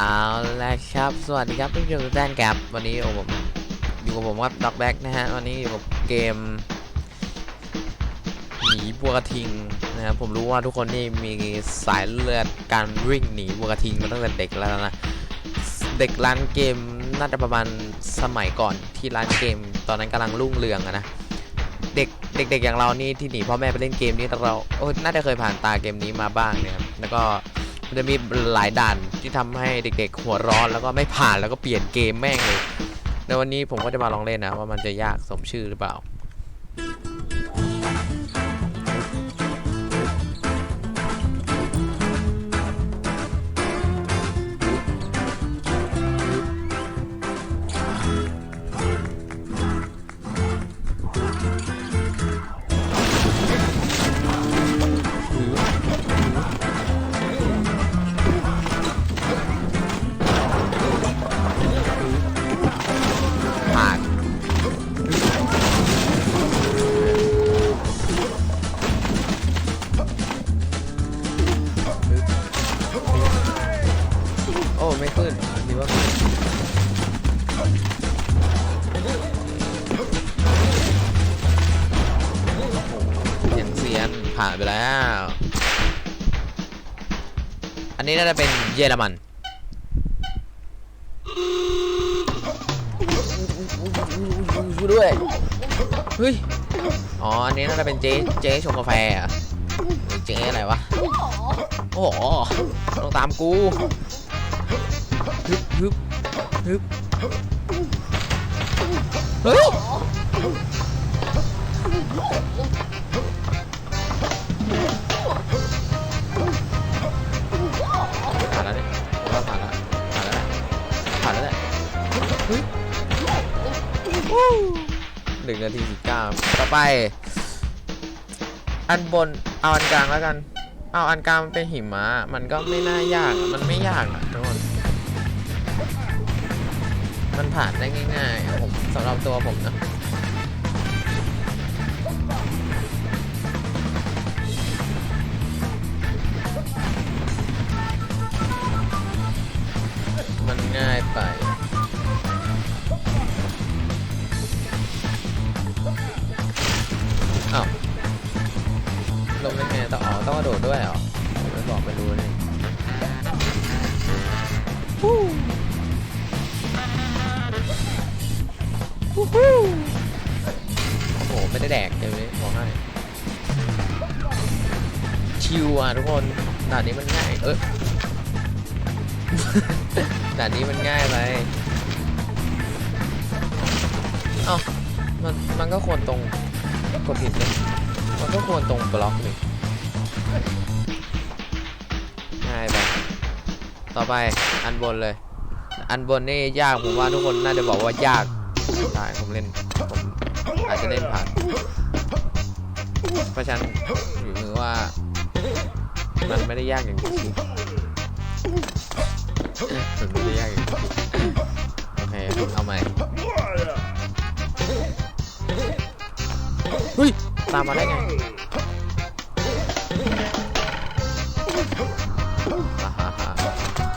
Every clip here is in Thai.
เอาละครับสวัสดีครับทุกท่านทุกท่านครับ วันนี้ผมอยู่กับผมครับด็อกแบ็กนะฮะวันนี้อยู่กับเกมหนีบัวกระทิงนะครับผมรู้ว่าทุกคนนี่มีสายเลือดการวิ่งหนีบัวกระทิงมาตั้งแต่เด็กแล้วนะเด็กร้านเกมน่าจะประมาณสมัยก่อนที่ร้านเกม ตอนนั้นกำลังรุ่งเรืองอะนะเด็กเด็กๆอย่างเรานี่ที่หนีพ่อแม่ไปเล่นเกมนี้แต่เราโอ้น่าจะเคยผ่านตาเกมนี้มาบ้างนี่ยครับแล้วก็ มันจะมีหลายด่านที่ทำให้เด็กๆหัวร้อนแล้วก็ไม่ผ่านแล้วก็เปลี่ยนเกมแม่งเลยในวันนี้ผมก็จะมาลองเล่นนะว่ามันจะยากสมชื่อหรือเปล่า โอ้ไม่ขึ้นมีว่าขึ้นอย่างเซียนผ่านไปแล้ว อันนี้น่าจะเป็นเยอรมันด้วย เฮ้ย อ๋อ อันนี้น่าจะเป็นเจ๊เจ๊ชงกาแฟเหรอะเจ๊อะไรวะ โอ้โหต้องตามกู ฮึบฮึบฮึบเฮ้ยผ่านแล้วเนี่ยผมว่าผ่านแล้วผ่านแล้วแหละผ่านแล้วแหละเฮ้ยหนึ่งนาทีสิบเก้าต่อไป อันบนเอาอันกลางแล้วกัน เอาอันกลางมันเป็นหิมะ มันก็ไม่น่ายาก มันไม่ยากอะ มันผ่านได้ง่ายๆผมสำหรับตัวผมนะ โอ้โห ไม่ได้แดกเดี๋ยบอกให้ชิวอะทุกคนด่านนี้มันง่าย เออด่านนี้มันง่ายไปเอ้ามัน มันก็ควรตรงกดผิดเลยมันก็ควรตรงบล็อกนี่ง่ายไป ต่อไปอันบนเลย อันบนนี่ยากผมว่าทุกคนน่าจะบอกว่ายาก ใช่ผมเล่นผมอาจจะเล่นผ่านเพราะฉะนั้นอยู่มือว่า มันไม่ได้ยากอย่างที่คิดมันไม่ได้ยากอย่างที่คิดโอเคเอาใหม่เฮ้ยตามมาได้ไงอ่าฮะฮะ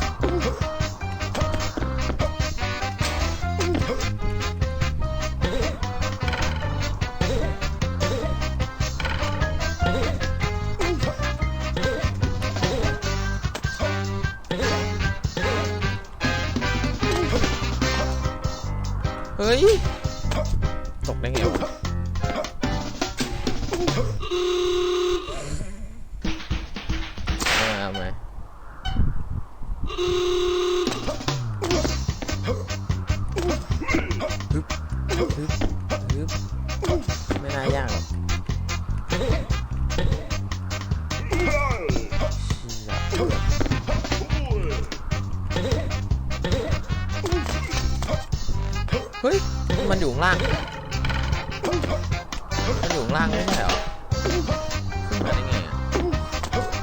ฮ้ย ตกได้ไงวะเอาไหมฮึบฮึบฮึบไม่น่ายากหรอก มันอยู่ข้างล่าง มันอยู่ข้างล่างไม่ใช่เหรอขึ้นมาได้ไงอะ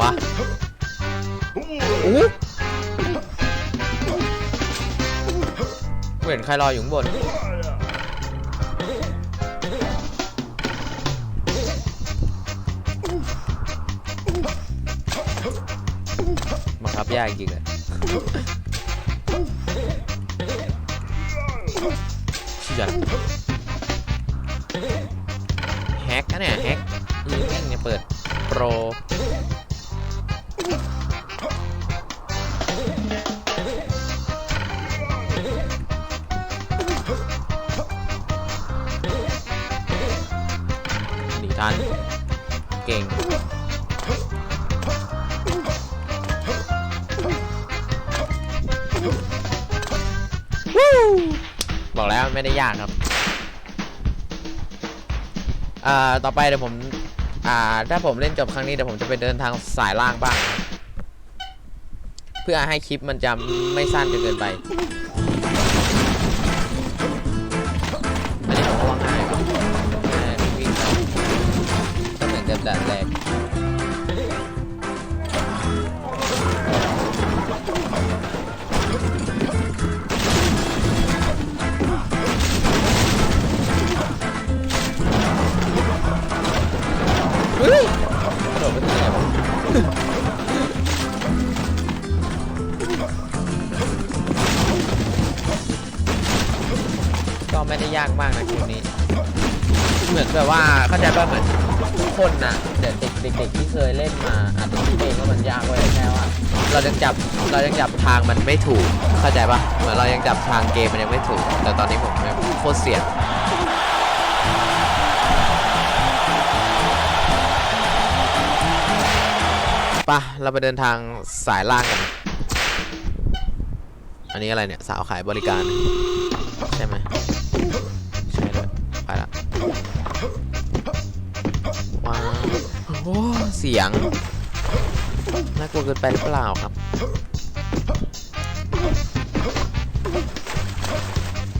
วะอู้เหมือนใครรออยู่ข้างบน จริงเลยเชี่ยแฮกนะเนี่ยแฮกอือแม่งเนี่ยเปิดโปรหนีทัน เก่ง บอกแล้วไม่ได้ยากครับอ่าต่อไปเดี๋ยวผมอ่าถ้าผมเล่นจบครั้งนี้เดี๋ยวผมจะไปเดินทางสายล่างบ้าง เพื่อให้คลิปมันจะไม่สั้นจนเกินไป ก็ไม่ได้ยากมากนะเกมนี้ เหมือนแบบว่าเข้าใจป่ะเหมือนทุกคนนะเด็กเด็กๆที่เคยเล่นมาอาจจะคิดเองว่ามันยากเว้ยแค่ว่าเรายังจับเรายังจับทางมันไม่ถูก เข้าใจป่ะเหมือนเรายังจับทางเกมมันยังไม่ถูก แต่ตอนนี้ผมโคตรเสี่ยงปะเราไปเดินทางสายล่างกัน อันนี้อะไรเนี่ย สาวขายบริการ ใช่ไหม อ้เสียงน่ากลัวเกินไปหรือเปล่าครับ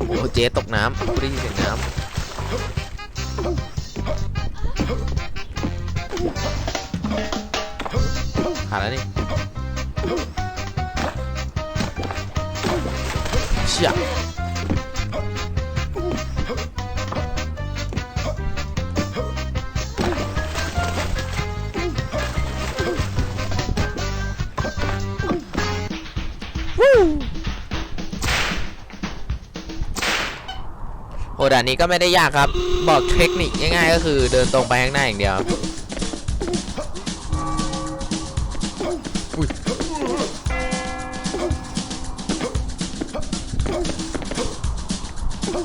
โอ้เจ๊ตกน้ำได้ยินเสียงน้ำผ่านแล้วนี่เชี่ย โอ้ด่านนี้ก็ไม่ได้ยากครับ บอกเทคนิคง่ายๆก็คือเดินตรงไปข้างหน้าอย่างเดียว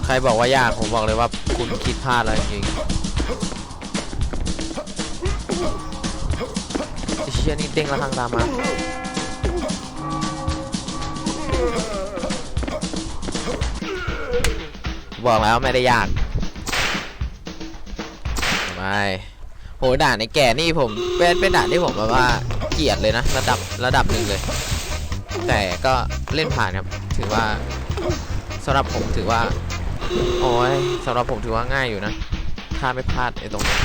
ใครบอกว่ายากผมบอกเลยว่าคุณคิดพลาดแล้วจริงๆไอ้เชี่ยนี่เด้งแล้วทางตามมา บอกแล้วไม่ได้ยากไม่โหด่านในแก่นี่ผมเป็นเป็นด่านที่ผมแบบว่าเกลียดเลยนะระดับระดับหนึ่งเลย แต่ก็เล่นผ่านครับถือว่าสำหรับผมถือว่า โอ้ยสำหรับผมถือว่าง่ายอยู่นะถ้าไม่พลาดไอ้ตรงนี้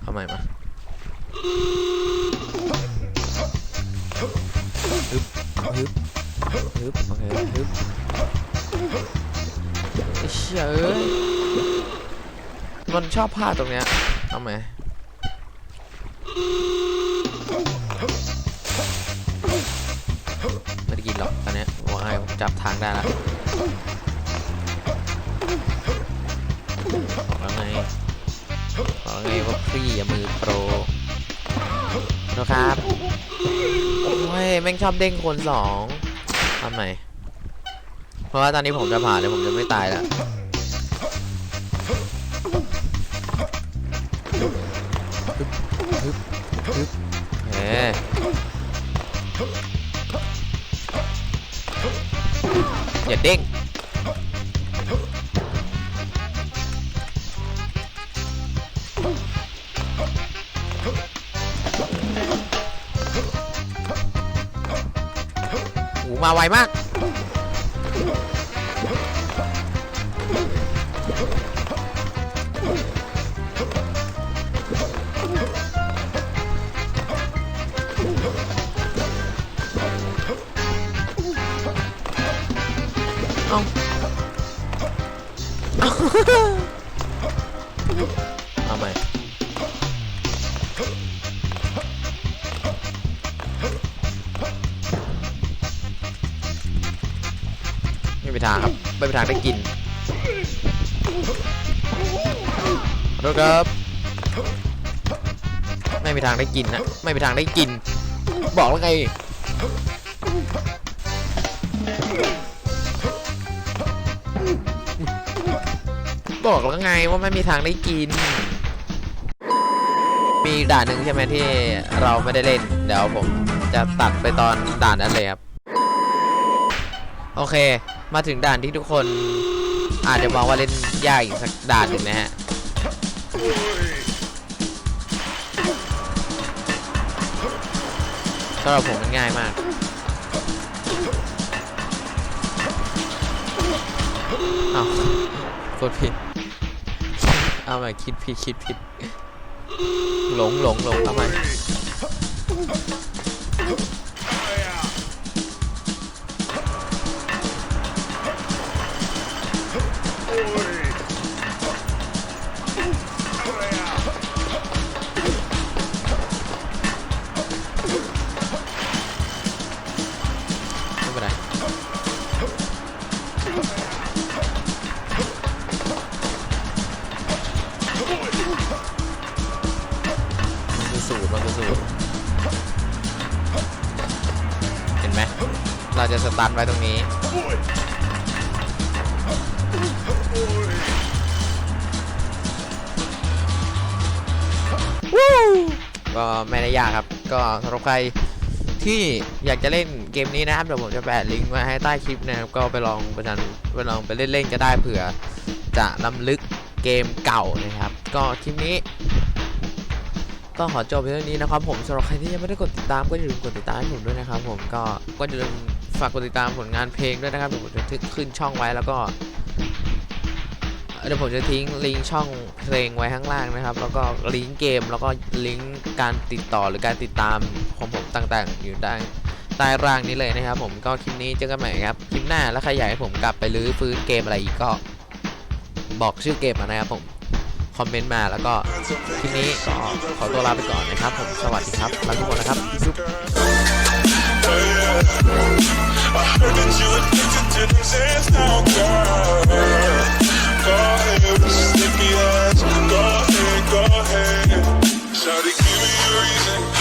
เอาใหม่มาฮึบฮึบ ฮึบโอเคฮึบไอ้เชี่ยเอ้ยมันชอบพลาดตรงเนี้ยเอาไหมไม่ได้กินหรอกตอนเนี้ยว่าไงผมจับทางได้แล้วบอกแล้วไงบอกแล้วไงว่าพี่อย่ามือโปรนะครับโอ้ยแม่งชอบเด้งคนสอง ทำไมเพราะว่าตอนนี้ผมจะผ่านเลยผมจะไม่ตายแล้วฮึบฮึบฮึบเฮ้อย่าเด้ง มาไวมาก ม่มีทางครับ ไม่มีทางได้กินโทษครับ ไม่มีทางได้กินนะ ไม่มีทางได้กิน บอกแล้วไง บอกแล้วไงว่าไม่มีทางได้กิน มีด่านหนึ่งใช่ไหมที่เราไม่ได้เล่น เดี๋ยวผมจะตัดไปตอนด่านนั้นเลยครับ โอเค มาถึงด่านที่ทุกคนอาจจะมองว่าเล่นยากอีกสักด่านหนึ่งนะฮะสำหรับผมมันง่ายมากเอากดผิด เอาใหม่คิดผิดคิดผิด หลงหลงหลงเอาใหม่ ไม่เป็นไรมันคือสูตรมันคือสูตรเห็นไหมเราจะสตาร์ทไว้ตรง ก็ไม่ได้ยากครับ ก็สำหรับใครที่อยากจะเล่นเกมนี้นะครับเดี๋ยวผมจะแปะลิงก์ไว้ให้ใต้คลิปนะครับก็ไปลองไปดันไปลองไปเล่นๆก็ได้เผื่อจะล้ำลึกเกมเก่านะครับ ก็คลิปนี้ ก็ขอจบเพียงเท่านี้นะครับ ผมสำหรับใครที่ยังไม่ได้กดติดตามก็อย่าลืมกดติดตามผมด้วยนะครับ ผมก็ก็อย่าลืมฝากกดติดตามผลงานเพลงด้วยนะครับเดี๋ยวผมจะขึ้นช่องไว้แล้วก็ เดี๋ยวผมจะทิ้งลิงก์ช่องเพลงไว้ข้างล่างนะครับ แล้วก็ลิงก์เกมแล้วก็ลิงก์การติดต่อหรือการติดตามของผมต่างๆ อยู่ได้ใต้ร่างนี้เลยนะครับ ผมก็คลิปนี้เจอกันใหม่ครับคลิปหน้าแล้วใครอยากให้ผมกลับไปรื้อฟื้นเกมอะไรอีกก็ บอกชื่อเกมนะครับผมคอมเมนต์มาแล้วก็คลิปนี้ก็ขอตัวลาไปก่อนนะครับ ผมสวัสดีครับรัทุกคนนะครับซุป Go ahead with your sticky eyes. Go ahead, go ahead. Shawty, give me a reason.